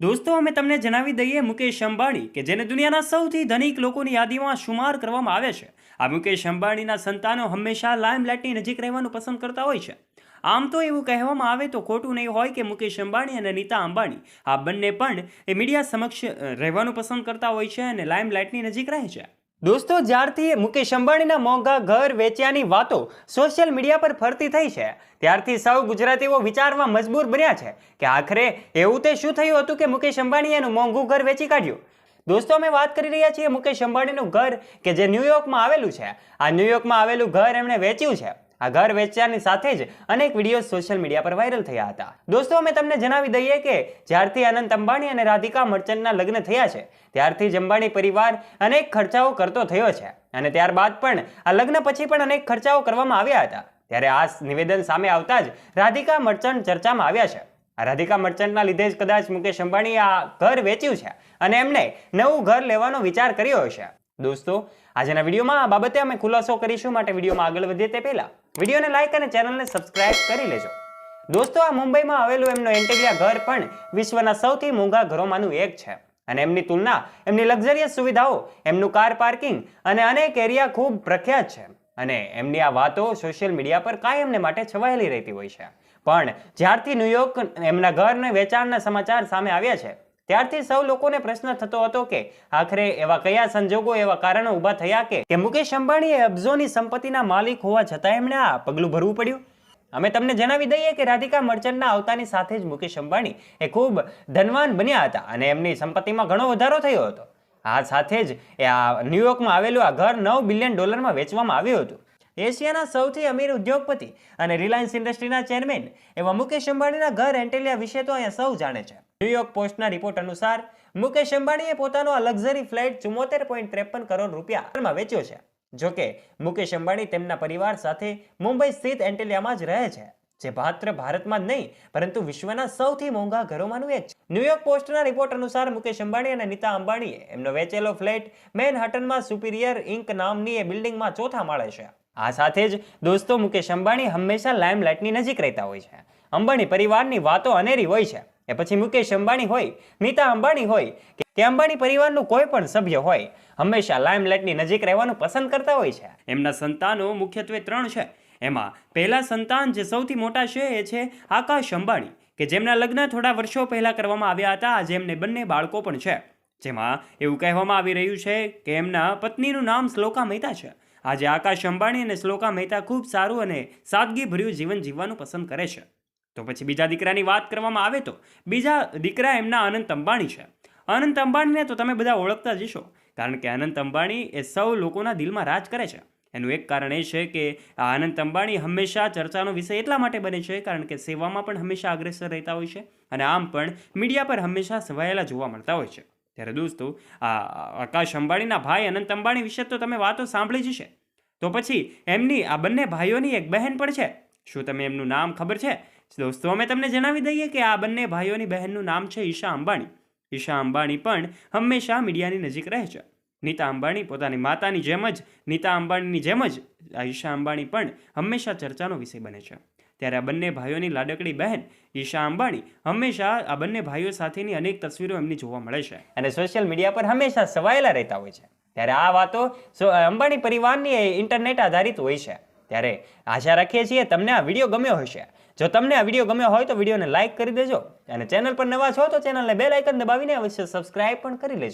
દોસ્તો, અમે તમને જણાવી દઈએ મુકેશ અંબાણી કે જેને દુનિયાના સૌથી ધનિક લોકોની યાદીમાં શુમાર કરવામાં આવે છે. આ મુકેશ અંબાણીના સંતાનો હંમેશા લાઇમલાઇટની નજીક રહેવાનું પસંદ કરતા હોય છે. આમ તો એવું કહેવામાં આવે તો ખોટું નહીં હોય કે મુકેશ અંબાણી અને નીતા અંબાણી, આ બંને પણ એ મીડિયા સમક્ષ રહેવાનું પસંદ કરતા હોય છે અને લાઇમલાઇટની નજીક રહે છે. દોસ્તો, જ્યારથી મુકેશ અંબાણીના મોંઘા ઘર વેચ્યાની વાતો સોશિયલ મીડિયા પર ફરતી થઈ છે, ત્યારથી સૌ ગુજરાતીઓ વિચારવા મજબૂર બન્યા છે કે આખરે એવું તે શું થયું હતું કે મુકેશ અંબાણીએ એનું મોંઘું ઘર વેચી કાઢ્યું? દોસ્તો, અમે વાત કરી રહ્યા છીએ મુકેશ અંબાણીનું ઘર કે જે ન્યુયોર્કમાં આવેલું છે. આ ન્યુયોર્કમાં આવેલું ઘર એમણે વેચ્યું છે. આ ઘર વેચવાની સાથે જ અનેક વીડિયો સોશિયલ મીડિયા પર વાયરલ થયા હતા. દોસ્તો, અમે તમને જણાવી દઈએ કે જ્યારથી અનંત અંબાણી અને રાધિકા મર્ચન્ટના લગ્ન થયા છે, ત્યારથી જ અંબાણી પરિવાર અનેક ખર્ચાઓ કરતો થયો છે અને ત્યારબાદ પણ આ લગ્ન પછી પણ અનેક ખર્ચાઓ કરવામાં આવ્યા હતા. ત્યારે આ નિવેદન સામે આવતા જ રાધિકા મર્ચન્ટ ચર્ચામાં આવ્યા છે. રાધિકા મર્ચન્ટના લીધે જ કદાચ મુકેશ અંબાણીએ આ ઘર વેચ્યું છે અને એમણે નવું ઘર લેવાનો વિચાર કર્યો હશે. દોસ્તો, આજના વિડીયોમાં આ બાબતે અમે ખુલાસો કરીશું માટે વિડીયોમાં આગળ વધીએ તે પહેલાં વિડીયોને લાઇક અને ચેનલને સબસ્ક્રાઇબ કરી લેજો. દોસ્તો, આ મુંબઈમાં આવેલું એમનું એન્ટેલિયા ઘર પણ વિશ્વના સૌથી મોંઘા ઘરોમાંનું એક છે. અને એમની તુલના, એમની લક્ઝરિયસ સુવિધાઓ, એમનું કાર પાર્કિંગ અને અનેક એરિયા ખૂબ પ્રખ્યાત છે. અને એમની આ વાતો સોશિયલ મીડિયા પર કાયમને માટે છવાયેલી રહેતી હોય છે. પણ જ્યારથી ન્યુયોર્ક એમના ઘરને વેચાણના સમાચાર સામે આવ્યા છે ત્યારથી સૌ લોકોને પ્રશ્ન થતો હતો કે, આખરે એવા કયા સંજોગો, એવા કારણો ઊભા થયા કે મુકેશ અંબાણીએ અબજોની સંપત્તિના માલિક હોવા છતાં એમણે આ પગલું ભરવું પડ્યું? અમે તમને જણાવી દઈએ કે રાધિકા મર્ચન્ટના આવતાની સાથે જ મુકેશ અંબાણી એ ખૂબ ધનવાન બન્યા હતા અને એમની સંપત્તિમાં ઘણો વધારો થયો હતો. આ સાથે જ એ આ ન્યુયોર્કમાં આવેલું આ ઘર નવ બિલિયન ડોલરમાં વેચવામાં આવ્યું હતું. એશિયાના સૌથી અમીર ઉદ્યોગપતિ અને રિલાયન્સ ઇન્ડસ્ટ્રીના ચેરમેન એવા મુકેશ અંબાણીના ઘર એન્ટેલિયા વિશે તો અહીંયા સૌ જાણે છે. ન્યુયોર્ક પોસ્ટના રિપોર્ટ અનુસાર, મુકેશ અંબાણીએ પોતાનો આ લક્ઝરી ફ્લેટ ચુમ્મોતેર પોઈન્ટ ત્રેપન કરોડ રૂપિયામાં વેચ્યો છે. જોકે મુકેશ અંબાણી તેમના પરિવાર સાથે મુંબઈ સ્થિત એન્ટેલિયામાં જ રહે છે, જે માત્ર ભારતમાં જ નહીં, પરંતુ વિશ્વના સૌથી મોંઘા ઘરોમાંનું એક છે. ન્યુયોર્ક પોસ્ટના રિપોર્ટ અનુસાર, મુકેશ અંબાણી અને નીતા અંબાણીએ એમનો વેચેલો ફ્લેટ મેનહટનમાં સુપિરિયર ઇન્ક નામની એ બિલ્ડિંગમાં ચોથા માળે છે. આ સાથે જ દોસ્તો, મુકેશ અંબાણી હંમેશા લાઇમલાઇટની નજીક રહેતા હોય છે. અંબાણી પરિવારની વાતો અનેરી હોય છે. એ પછી મુકેશ અંબાણી હોય, નીતા અંબાણી હોય કે- અંબાણી પરિવારનું કોઈ પણ સભ્ય હોય, હંમેશા લાઇમલાઇટની નજીક રહેવાનું પસંદ કરતા હોય છે. એમના સંતાનો મુખ્યત્વે ત્રણ છે. એમાં પહેલા સંતાન જે સૌથી મોટા છે એ છે આકાશ અંબાણી, કે જેમના લગ્ન થોડા વર્ષો પહેલાં કરવામાં આવ્યા હતા, આજે એમને બંને બાળકો પણ છે. જેમાં એવું કહેવામાં આવી રહ્યું છે કે એમના પત્નીનું નામ શ્લોકા મહેતા છે. આજે આકાશ અંબાણી અને શ્લોકા મહેતા ખૂબ સારું અને સાદગીભર્યું જીવન જીવવાનું પસંદ કરે છે. તો પછી બીજા દીકરાની વાત કરવામાં આવે તો બીજા દીકરા એમના અનંત અંબાણી છે. અનંત અંબાણીને તો તમે બધા ઓળખતા જ હશો, કારણ કે અનંત અંબાણી એ સૌ લોકોના દિલમાં રાજ કરે છે. એનું એક કારણ એ છે કે આ અનંત અંબાણી હંમેશા ચર્ચાનો વિષય એટલા માટે બને છે કારણ કે સેવામાં પણ હંમેશા અગ્રેસર રહેતા હોય છે અને આમ પણ મીડિયા પર હંમેશા સવાયેલા જોવા મળતા હોય છે. ત્યારે દોસ્તો, આ આકાશ અંબાણીના ભાઈ અનંત અંબાણી વિશે તો તમે વાતો સાંભળી જ છે તો પછી એમની આ બંને ભાઈઓની એક બહેન પણ છે. શું તમે એમનું નામ ખબર છે? દોસ્તો, અમે તમને જણાવી દઈએ કે આ બંને ભાઈઓની બહેનનું નામ છે ઈશા અંબાણી. ઈશા અંબાણી પણ હંમેશા મીડિયાની નજીક રહે છે. નીતા અંબાણી પોતાની માતાની જેમ જ, નીતા અંબાણીની જેમ જ ઈશા અંબાણી પણ હંમેશા ચર્ચાનો વિષય બને છે. ત્યારે આ બંને ભાઈઓની લાડકડી બહેન, ઈશા અંબાણી, હંમેશા આ બંને ભાઈઓ સાથેની અનેક તસવીરો એમની જોવા મળે છે. અને સોશિયલ મીડિયા પર હંમેશા સવાયેલા રહેતા હોય છે. ત્યારે આ વાતો અંબાણી પરિવારની ઇન્ટરનેટ આધારિત હોય છે. ત્યારે આશા રાખીએ છીએ તમને આ વીડિયો ગમ્યો હશે. જો તમને આ વીડિયો ગમ્યો હોય તો વિડીયોને લાઇક કરી દેજો અને ચેનલ પર નવા છો તો ચેનલને બે લાઇકન દબાવીને અવશ્ય સબસ્ક્રાઇબ પણ કરી લેજો.